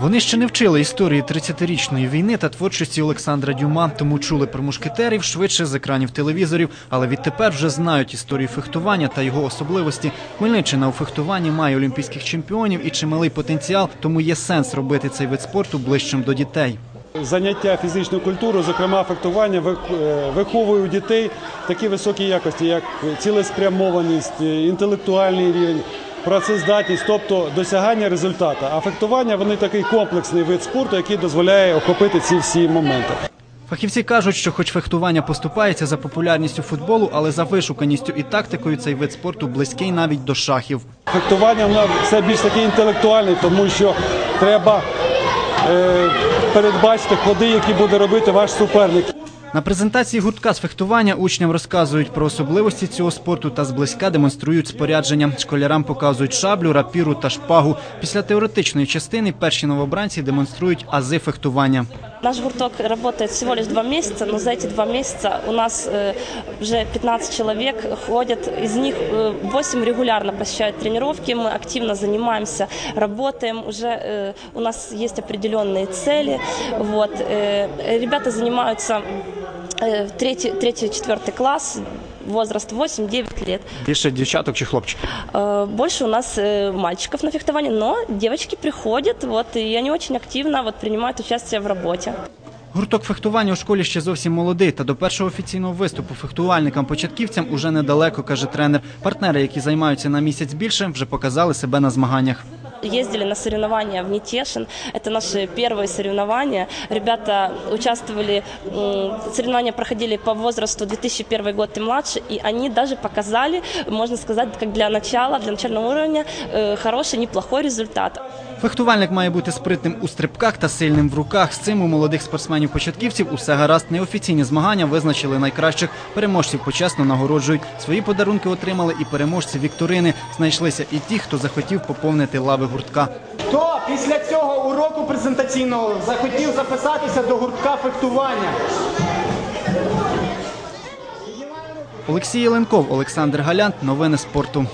Вони ще не вчили історії 30-річної війни та творчості Олександра Дюма, тому чули про мушкетерів швидше з екранів телевізорів, але відтепер вже знають історію фехтування та його особливості. Хмельниччина у фехтуванні має олімпійських чемпіонів і чималий потенціал, тому є сенс робити цей вид спорту ближчим до дітей. Заняття фізичною культурою, зокрема фехтування, е, виховує у дітей такі високі якості, як цілеспрямованість, е, інтелектуальний рівень, працездатність, тобто досягання результату. А фехтування вони такий комплексний вид спорту, який дозволяє охопити ці всі моменти. Фахівці кажуть, що хоч фехтування поступається за популярністю футболу, але за вишуканістю і тактикою цей вид спорту близький навіть до шахів. Фехтування воно все більш таке інтелектуальне, тому що треба е, передбачити ходи, які буде робити ваш суперник. На презентації гуртка з фехтування учням розказують про особливості цього спорту та зблизька демонструють спорядження. Школярам показують шаблю, рапіру та шпагу. Після теоретичної частини перші новобранці демонструють ази фехтування. Наш гурток работает всего лишь два месяца, но за эти два месяца у нас э, уже 15 человек ходят, из них э, 8 регулярно посещают тренировки, мы активно занимаемся, работаем, уже э, у нас есть определенные цели. Вот, э, ребята занимаются э, третий, третий, четвертый класс, возраст 8-9 лет. Більше дівчаток чи хлопчиків. Э, Больше у нас э, мальчиков на фехтовании, но девочки приходят, вот, и они очень активно вот, принимают участие в работе. Гурток фехтування у школі ще зовсім молодий, та до першого офіційного виступу фехтувальникам-початківцям уже недалеко, каже тренер. Партнери, які займаються на місяць більше, вже показали себе на змаганнях. Ездили на соревнования в Нетешин. Это наши первые соревнования. Ребята участвовали, м, соревнования проходили по возрасту 2001 год и младше, и они даже показали, можно сказать, как для начала, для начального уровня, э, хороший, неплохой результат. Фехтувальник має бути спритним у стрибках та сильним в руках. З цим у молодих спортсменів-початківців усе гаразд. Неофіційні змагання визначили найкращих. Переможців почесно нагороджують. Свої подарунки отримали і переможці вікторини. Знайшлися і ті, хто захотів поповнити лави гуртка. Хто після цього уроку презентаційного захотів записатися до гуртка фехтування? Олексій Єленков, Олександр Галянт. Новини спорту.